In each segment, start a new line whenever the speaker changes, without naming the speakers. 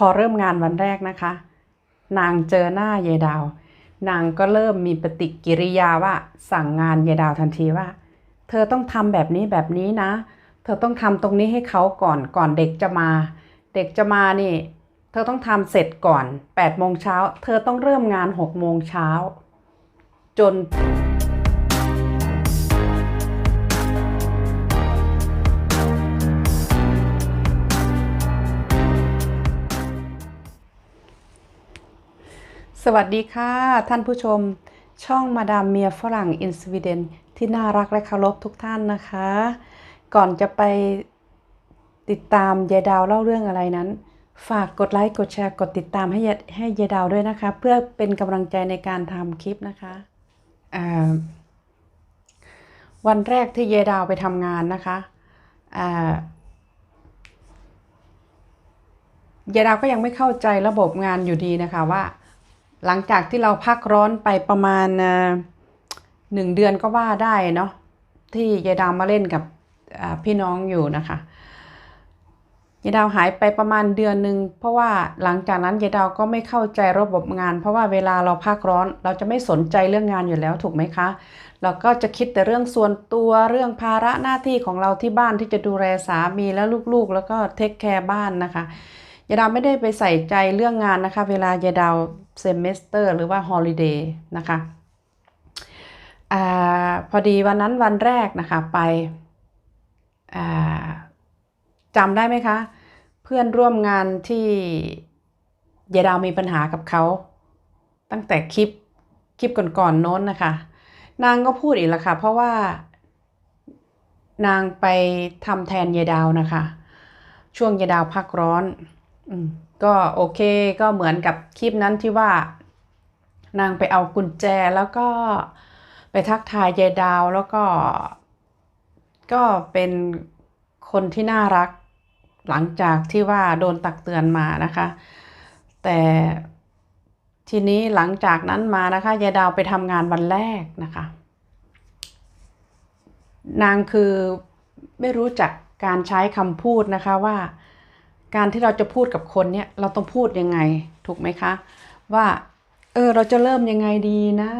พอเริ่มงานวันแรกนะคะ นางเจอหน้ายายดาว นางก็เริ่มมีปฏิกิริยาว่าสั่งงานยายดาวทันทีว่า เธอต้องทำแบบนี้แบบนี้นะ เธอต้องทำตรงนี้ให้เขาก่อนก่อนเด็กจะมา เด็กจะมานี่ เธอต้องทำเสร็จก่อน8โมงเช้า เธอต้องเริ่มงาน6โมงเช้าจน วัสดีค่ะ ท่านผู้ชม ช่องมาดามเมียฝรั่งอินสวีเดนที่น่ารักและเคารพทุกท่านนะคะ ก่อนจะไปติดตามยายดาวเล่าเรื่องอะไรนั้น ฝากกดไลค์กดแชร์กดติดตามให้ยายให้ยายดาวด้วยนะคะ เพื่อเป็นกำลังใจในการทำคลิปนะคะวันแรกที่ยายดาวไปทำงานนะคะยายดาวก็ยังไม่เข้าใจระบบงานอยู่ดีนะคะว่า หลังจากที่เราพักร้อนไปประมาณหนึ่งเดือนก็ว่าได้เนาะที่ยายดาวมาเล่นกับพี่น้องอยู่นะคะยายดาวหายไปประมาณเดือนหนึ่งเพราะว่าหลังจากนั้นยายดาวก็ไม่เข้าใจระบบงาน เพราะว่าเวลาเราพักร้อน เราจะไม่สนใจเรื่องงานอยู่แล้วถูกไหมคะ เราก็จะคิดแต่เรื่องส่วนตัวเรื่องภาระหน้าที่ของเราที่บ้านที่จะดูแลสามีและลูกๆ แล้วก็เทคแคร์บ้านนะคะ ยายดาวไม่ได้ไปใส่ใจเรื่องงานนะคะ เวลายายดาวเซมิสเตอร์ หรือว่าฮอลิเดย์นะคะอาพอดีวันนั้นวันแรกนะคะไปอ่าจำได้ไหมคะ เพื่อนร่วมงานที่ยายดาวมีปัญหากับเขา ตั้งแต่คลิปคลิปก่อนๆโน้นนะคะ นางก็พูดอีกแล้วค่ะ เพราะว่านางไปทำแทนยายดาวนะคะ ช่วงยายดาวพักร้อน ก็โอเคก็เหมือนกับคลิปนั้นที่ว่า นางไปเอากุญแจแล้วก็ไปทักทายยายดาวแล้วก็ ก็เป็นคนที่น่ารักหลังจากที่ว่าโดนตักเตือนมานะคะ แต่ทีนี้หลังจากนั้นมานะคะยายดาวไปทำงานวันแรกนะคะ นางคือไม่รู้จักการใช้คำพูดนะคะว่า การที่เราจะพูดกับคนเนี่ยเราต้องพูดยังไงถูกไหมคะ ว่าเออเราจะเริ่มยังไงดีนะ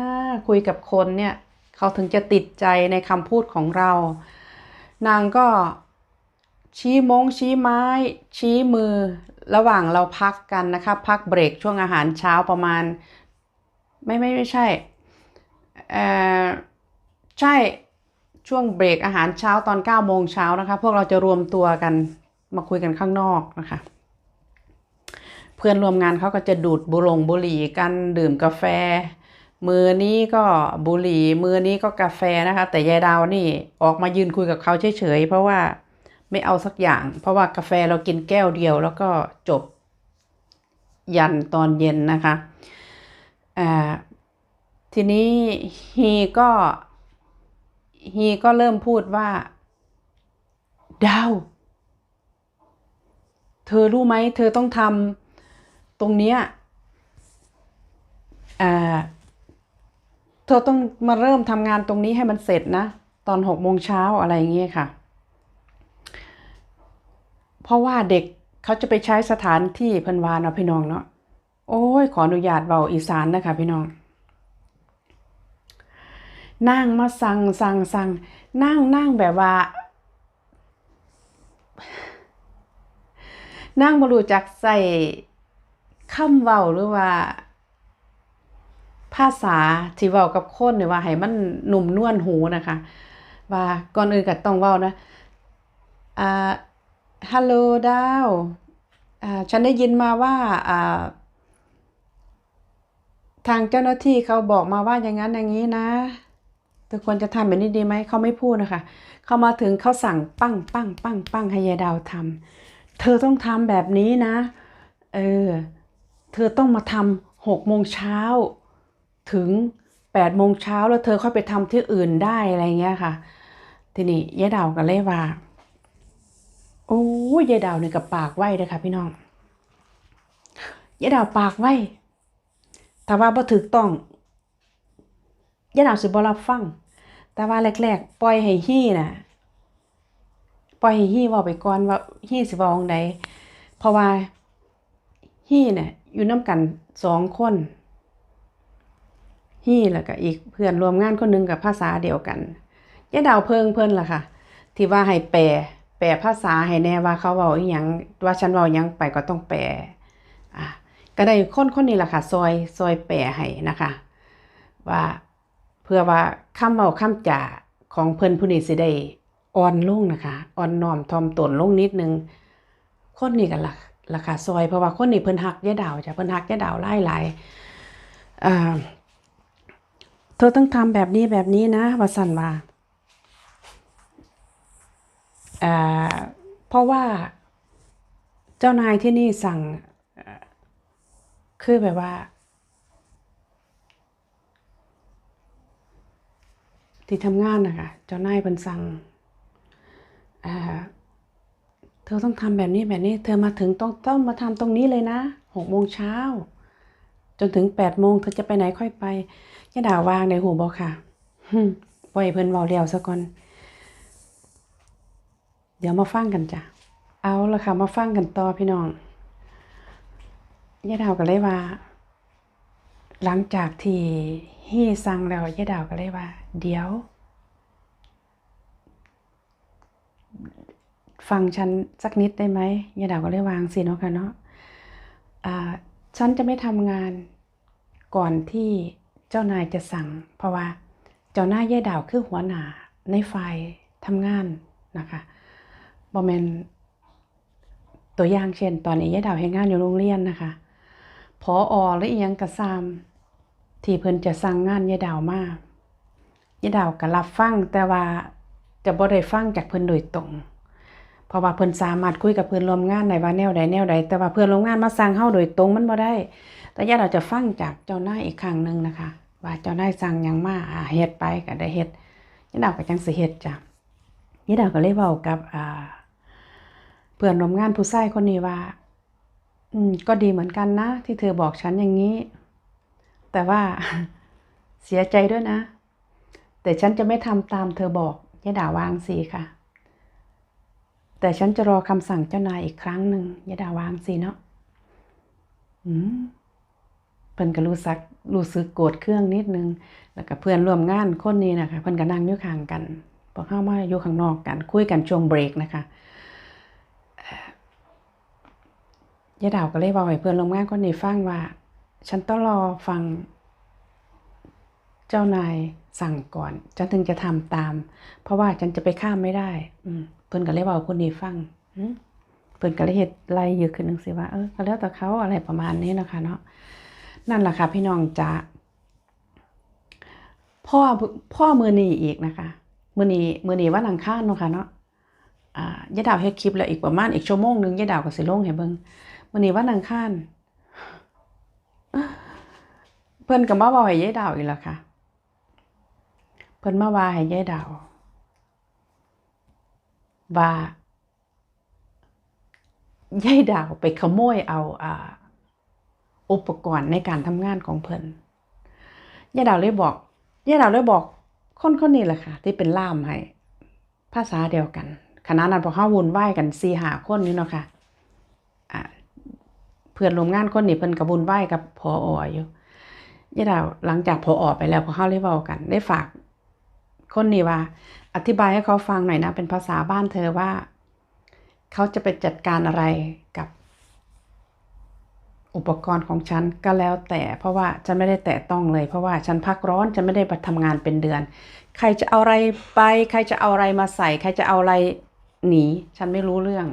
คุยกับคนเนี่ยเขาถึงจะติดใจในคำพูดของเรา นางก็ชี้มงชี้ไม้ ชี้มือ ระหว่างเราพักกันนะคะพักเบรกช่วงอาหารเช้าประมาณ ไม่ไม่ไม่ใช่เออใช่ช่วงเบรกอาหารเช้าตอน9โมงเช้านะคะ พวกเราจะรวมตัวกัน มาคุยกันข้างนอกนะคะ เพื่อนร่วมงานเขาก็จะดูดบุหรงบุหรี่กันดื่มกาแฟ มือนี้ก็บุหรี่ มือนี้ก็กาแฟนะคะ แต่ยายดาวนี่ออกมายืนคุยกับเขาเฉยๆเพราะว่าไม่เอาสักอย่าง เพราะว่ากาแฟเรากินแก้วเดียวแล้วก็จบยันตอนเย็นนะคะทีนี้ฮีก็ฮีก็เริ่มพูดว่า ดาว เธอรู้ไหมเธอต้องทำตรงเนี้ยเธอต้องมาเริ่มทำงานตรงนี้ให้มันเสร็จนะ ตอนหกโมงเช้าอะไรอย่างเงี้ยค่ะ เพราะว่าเด็กเขาจะไปใช้สถานที่เพันวานเนาะพี่น้องเนาะโอ้ย ขออนุญาตเบาอีสานนะคะพี่น้องนั่งมาสั่งสั่งสั่งนั่งนั่งแบบว่า นั่งบรู้จักใส่คำเว้าหรือว่า ภาษาที่เว้ากับคนเนี่ยว่าให้มันหนุ่มนวลหูนะคะ ว่าก่อนอื่นก็ต้องเว้านะอ่าฮัลโหลดาวอ่าฉันได้ยินมาว่าอ่าทางเจ้าหน้าที่เขาบอกมาว่าอย่างนั้นอย่างนี้นะเธอควรจะทำแบบนี้ดีไหมเขาไม่พูดนะคะ เขามาถึงเขาสั่งปั้งปั้งปั้งปั้งให้ยายดาวทำ เธอต้องทำแบบนี้นะ เออ เธอต้องมาทำหกโมงเช้าถึงแปดโมงเช้าแล้วเธอค่อยไปทำที่อื่นได้อะไรเงี้ยค่ะ ทีนี้ยายดาวก็เลยว่า โอ้ยยายดาวเนี่ยกับปากไหวเลยค่ะพี่น้องยายดาวปากไหว้ถ้าว่าบ่ถูกต้องยายดาวสิบ่รับฟัง แต่ว่าแรกๆ ปล่อยให้ฮี้น่ะ ปล่อยให้ฮี้เว้าไปก่อนว่าฮี้สิว้าจั่งใดเพราะว่าฮี่เนี่ยอยู่น้ำกันสองคนฮี่แล้วก็อีกเพื่อนรวมงานคนหนึงกับภาษาเดียวกันยายดาวเพิงเพิ่นล่ะค่ะ ที่ว่าให้แปลแปลภาษาให้แน่ว่าเขาเว้าอีหยังว่าฉันเว้าหยังไปก็ต้องแปลอะก็ได้คนคนนี้ล่ะค่ะ ซอยซอยแปลให้นะคะ ว่าเพื่อว่าคำเว้าคำจาของเพิ่นผู้นี้สิได้ อ่อนลงนะคะอ่อนน้อมถ่อมตนลงนิดนึงคนนี้กันล่ะราคาซอยเพราะว่าคนนี้เพิ่นฮักยายดาวจ้ะเพิ่นฮักยายดาวหลายหลายเธอต้องทำแบบนี้แบบนี้นะว่าสันว่าเพราะว่าเจ้านายที่นี่สั่งคือแบบว่า ที่ทำงานนะคะเจ้านายเพิ่นสั่ง เธอต้องทำแบบนี้แบบนี้ เธอมาถึงต้องต้องมาทำตรงนี้เลยนะหกโมงเช้า จนถึงแปดโมงเธอจะไปไหนค่อยไปยายดาวางในหูบอกค่ะปล่อยเพิ่นเบาเดียวซะก่อน เดี๋ยวมาฟังกันจ้ะ เอาละค่ะ มาฟังกันต่อพี่น้องยาดาวก็เลยว่า หลังจากที่ฮี่สั่งแล้วยาดาวก็เลยว่า เดี๋ยว ฟังฉันสักนิดได้ไหมยายดาวก็เลยวางสิเนาะค่ะเนาะฉันจะไม่ทำงานก่อนที่เจ้านายจะสั่ง เพราะว่าเจ้านายยายดาวคือหัวหน้าในฝ่ายทำงานนะคะบอมเมนตัวอย่างเช่น ตอนนี้ยายดาวเฮ็ดงานอยู่โรงเรียนนะคะพออหรืออียังกระซามที่เพิ่นจะสั่งงานยายดาวมากยายดาวก็รับฟังแต่ว่าจะบ่ได้ฟังจากเพิ่นโดยตรง เพราะว่าเพิ่อนสามารถคุยกับเพื่อนร่วมงานได้ว่าแนวใดแนวใด แต่ว่าเพื่อนร่วมงานมาสั่งเฮาโดยตรงมันบ่ได้ แต่ญาติเราจะฟังจากเจ้านายอีกครั้งหนึ่งนะคะ ว่าเจ้านายสั่งยังมาอ่าเฮ็ดไปก็ได้เฮ็ดญาติเราก็จังสิเฮ็ดจ้ะญาติเราก็เลยเว้ากับอ่าเพื่อนร่วมงานผู้ชายคนนี้ว่า อืม ก็ดีเหมือนกันนะ ที่เธอบอกฉันอย่างนี้ แต่ว่าเสียใจด้วยนะ แต่ฉันจะไม่ทำตามเธอบอกยายดาวางสีค่ะ แต่ฉันจะรอคำสั่งเจ้านายอีกครั้งหนึ่งยายดาวางสิเนาะอืมเพิ่นก็รู้สึกรู้สึกโกรธเครื่องนิดนึง แล้วก็เพื่อนร่วมงานคนนี้นะคะเพิ่นก็นั่งอยู่ข้างกันพอเข้ามาอยู่ข้างนอกกัน คุยกันช่วงเบรกนะคะเอ่อยาดาวก็เลยบอกให้เพื่อนร่วมงานคนนี้ฟังว่า ฉันต้องรอฟังเจ้านาย สั่งก่อนฉันถึงจะทำตาม เพราะว่าฉันจะไปข้ามไม่ได้ อืเพิ่นก็เลยเว้าคนนี้ฟังเพิ่นก็เลยเฮ็ดไล่เยอะขึ้นนึงสิว่าเออก็แล้วแต่เขาอะไรประมาณนี้นะคะ เนาะนั่นแหละค่ะ พี่น้องจ๋าพ่อพ่อมือนี้อีกนะคะมือนี้มือนี้วันอังคารเนาะค่ะเนาะอ่ายายดาวเฮ็ดคลิปแล้วอีกประมาณอีกชั่วโมงหนึงยาดาวก็สิลงให้เบิ่งมื้อนี้วันอังคารเพิ่นก็มาเว้าให้ยาดาวอีกแล้วค่ะ เพิ่นมาว่าให้ยายดาวว่ายายดาวไปขโมยเอาอ่าอุปกรณ์ในการทำงานของเพิ่นยายดาวเลยบอกยายดาวเลยบอกคนคนนี้แหละค่ะ ที่เป็นล่ามให้ภาษาเดียวกันขณะนั้นพอเขาวุ่นวายกันสี่หาคนนี่เนาะค่ะอ่าเพื่อนร่วมงานคนนี้เพิ่นก็วุ่นวายกับพอออยู่ยายดาวหลังจากพออไปแล้วพอเข้าเลยเว้ากัน ได้ฝาก คนนี้ว่า อธิบายให้เขาฟังหน่อยนะ เป็นภาษาบ้านเธอว่า เขาจะไปจัดการอะไรกับอุปกรณ์ของฉันก็แล้วแต่เพราะว่าฉันไม่ได้แตะต้องเลย เพราะว่าฉันพักร้อนฉันไม่ได้ไปทำงานเป็นเดือน ใครจะเอาอะไรไป ใครจะเอาอะไรมาใส่ ใครจะเอาอะไรหนี ฉันไม่รู้เรื่อง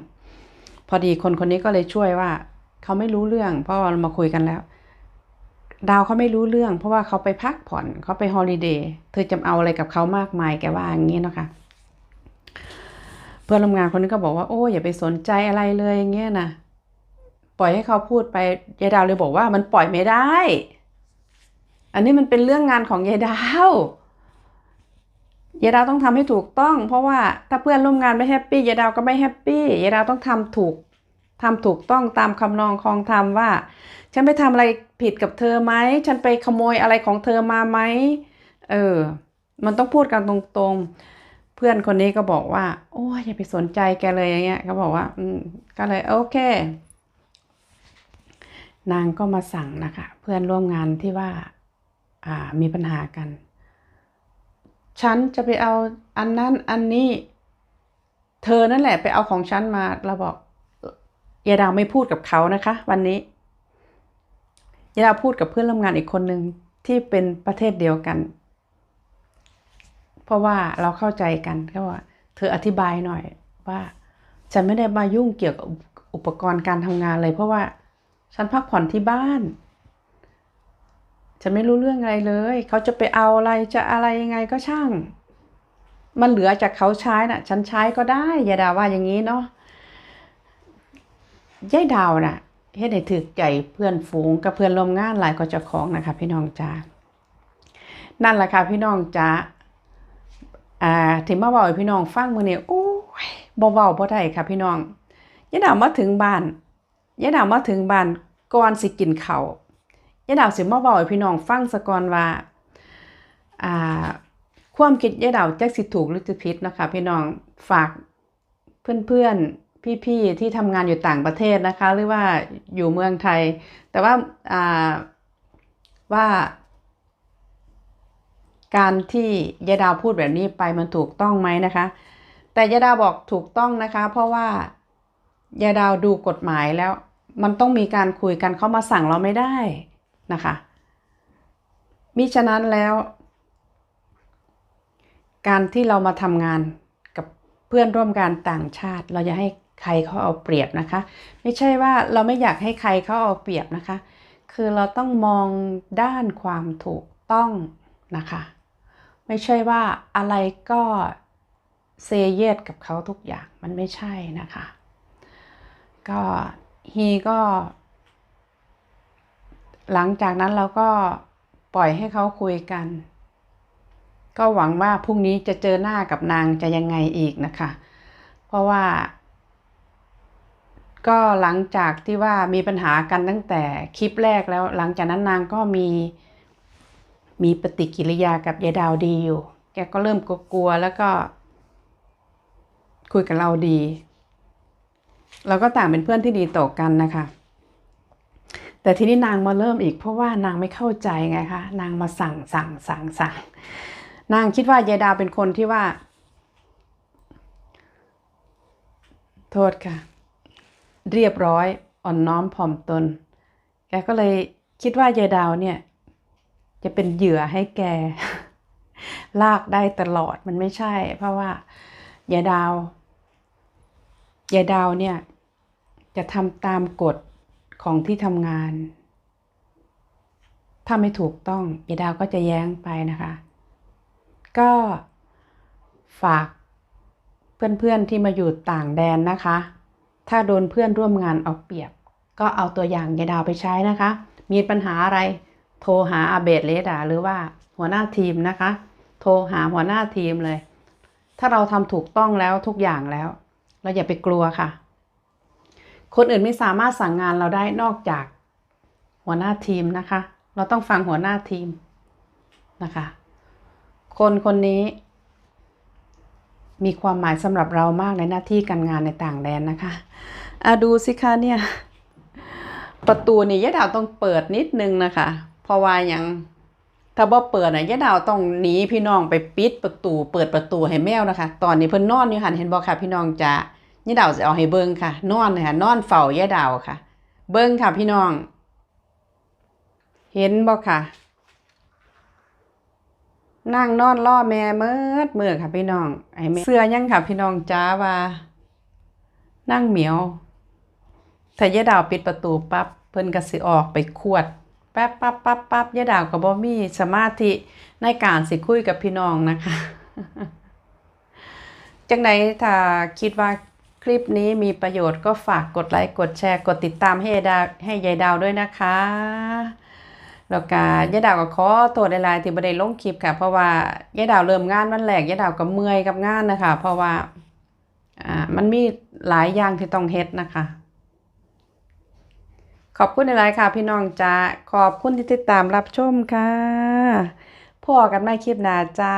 พอดีคนคนนี้ก็เลยช่วยว่า เขาไม่รู้เรื่อง เพราะว่าเรามาคุยกันแล้ว ดาวเขาไม่รู้เรื่อง เพราะว่าเขาไปพักผ่อนเขาไปฮอลิเดย์เธอจะเอาอะไรกับเขามากมายแกว่าอย่างนี้เนาะคะเพื่อนร่วมงานคนนี้ก็บอกว่าโอ้อย่าไปสนใจอะไรเลยอย่างเงี้ยนะปล่อยให้เขาพูดไปยายดาวเลยบอกว่ามันปล่อยไม่ได้ อันนี้มันเป็นเรื่องงานของยายดาวยายดาวต้องทำให้ถูกต้อง เพราะว่าถ้าเพื่อนร่วมงานไม่แฮปปี้ยายดาวก็ไม่แฮปปี้ยายดาวต้องทำถูกทำถูกต้องตามคำนองคองธรรมว่า ฉันไปทำอะไรผิดกับเธอไหม ฉันไปขโมยอะไรของเธอมาไหม เออ มันต้องพูดกันตรงๆ เพื่อนคนนี้ก็บอกว่า โอ้ยอย่าไปสนใจแกเลยอย่างเงี้ยเขาบอกว่า อืม ก็เลยโอเค นางก็มาสั่งนะคะ เพื่อนร่วมงานที่ว่า อ่า มีปัญหากัน ฉันจะไปเอาอันนั้นอันนี้ เธอนั่นแหละไปเอาของฉันมา เราบอกยายดาวไม่พูดกับเขานะคะ วันนี้ ยาดาพูดกับเพื่อนร่วมงานอีกคนหนึ่งที่เป็นประเทศเดียวกัน เพราะว่าเราเข้าใจกันก็ว่า เธออธิบายหน่อยว่า ฉันไม่ได้มายุ่งเกี่ยวกับอุปกรณ์การทำงานเลย เพราะว่าฉันพักผ่อนที่บ้าน ฉันไม่รู้เรื่องอะไรเลย เขาจะไปเอาอะไรจะอะไรยังไงก็ช่าง มันเหลือจากเขาใช้น่ะ ฉันใช้ก็ได้ย่าด่าว่าอย่างนี้เนาะยายดาวน่ะ เฮ็ดให้ถึกใจเพื่อนฝูงกับเพื่อนร่วมงานหลายก็เจ้าของนะคะ พี่น้องจ้านั่นแหละค่ะพี่น้องจ้าอ่าที่มาเว้าให้พี่น้องฟังมื้อนี้โอ้ยบ่เว้าบ่ได้ค่ะพี่น้องยายดาวมาถึงบ้านยายดาวมาถึงบ้านก่อนสิกินข้าวยายดาวสิมาเว้าให้พี่น้องฟังซะก่อนว่าอ่าความคิดยายดาวจักสิถูกหรือจะผิดนะคะพี่น้องฝากเพื่อนๆ พี่ๆที่ทำงานอยู่ต่างประเทศนะคะ หรือว่าอยู่เมืองไทย แต่ว่าว่าการที่ยายดาวพูดแบบนี้ไปมันถูกต้องไหมนะคะ แต่ยายดาวบอกถูกต้องนะคะ เพราะว่ายายดาวดูกฎหมายแล้ว มันต้องมีการคุยกันเขามาสั่งเราไม่ได้นะคะมิฉะนั้นแล้ว การที่เรามาทำงานกับเพื่อนร่วมงานต่างชาติ เราอย่าให้ ใครเขาเอาเปรียบนะคะ ไม่ใช่ว่าเราไม่อยากให้ใครเขาเอาเปรียบนะคะ คือเราต้องมองด้านความถูกต้องนะคะ ไม่ใช่ว่าอะไรก็เซเยสกับเขาทุกอย่างมันไม่ใช่นะคะ ก็ฮีก็ หลังจากนั้นเราก็ปล่อยให้เขาคุยกัน ก็หวังว่าพรุ่งนี้จะเจอหน้ากับนางจะยังไงอีกนะคะ เพราะว่า ก็หลังจากที่ว่ามีปัญหากันตั้งแต่คลิปแรกแล้ว หลังจากนั้นนางก็มีมีปฏิกิริยากับยายดาวดีอยู่ แกก็เริ่มกลัวแล้วก็ คุยกับเราดี เราก็ต่างเป็นเพื่อนที่ดีต่อกันนะคะ แต่ทีนี้นางมาเริ่มอีกเพราะว่านางไม่เข้าใจไงคะ นางมาสั่งสั่งสั่งสั่ง นางคิดว่ายายดาวเป็นคนที่ว่า โทษค่ะ เรียบร้อยอ่อนน้อมถ่อมตน แกก็เลยคิดว่ายายดาวเนี่ย จะเป็นเหยื่อให้แก ลากได้ตลอดมันไม่ใช่ เพราะว่ายายดาวยายดาวเนี่ย จะทำตามกฎของที่ทำงาน ถ้าไม่ถูกต้องยายดาวก็จะแย้งไปนะคะ ก็ฝากเพื่อนๆที่มาอยู่ต่างแดนนะคะ ถ้าโดนเพื่อนร่วมงานเอาเปรียบ ก็เอาตัวอย่างยายดาวไปใช้นะคะ มีปัญหาอะไร โทรหาอาเบดเลดาหรือว่าหัวหน้าทีมนะคะ โทรหาหัวหน้าทีมเลย ถ้าเราทำถูกต้องแล้วทุกอย่างแล้ว เราอย่าไปกลัวค่ะ คนอื่นไม่สามารถสั่งงานเราได้นอกจากหัวหน้าทีมนะคะ เราต้องฟังหัวหน้าทีมนะคะ คนคนนี้ มีความหมายสำหรับเรามากในหน้าที่การงานในต่างแดนนะคะอะดูสิคะเนี่ยประตูนี่ยะดาวต้องเปิดนิดนึงนะคะเพราะว่ายังถ้าบ่เปิดน่ะยะดาวต้องหนีพี่น้องไปปิดประตู เปิดประตูให้แมวนะคะ ตอนนี้เพิ่นนอนอยู่หันเห็นบ่ค่ะ พี่น้องจ๋ายะดาวสิเอาให้เบิ่งค่ะ นอนค่ะนอนเฝ้ายะดาวค่ะ เบิ่งค่ะพี่น้อง เห็นบ่ค่ะ นั่งนอนล่อแม่เมิดมือค่ะพี่น้องไอ้แม่เสื้อยังค่ะพี่น้องจ้าว่า นั่งเหมียวถ้ายายดาวปิดประตูปั๊บเพิ่นก็สิออกไปขวด แป๊บปั๊บปั๊บปั๊บยายดาวก็บ่มีสมาธิในการสิคุยกับพี่น้องนะคะ จังไดถ้าคิดว่าคลิปนี้มีประโยชน์ก็ฝากกดไลค์กดแชร์กดติดตามให้ยายดาวให้ยายดาวด้วยนะคะ แล้วก็ยายดาวก็ขอโทษหลายๆที่บ่ได้ลงคลิปค่ะ เพราะว่ายายดาวเริ่มงานวันแรกยายดาวก็เมื่อยกับงานนะคะ เพราะว่าอ่ามันมีหลายอย่างที่ต้องเฮ็ดนะคะ ขอบคุณหลายๆค่ะ พี่น้องจ้าขอบคุณที่ติดตามรับชมค่ะพอกันใหม่คลิปหน้าจ้า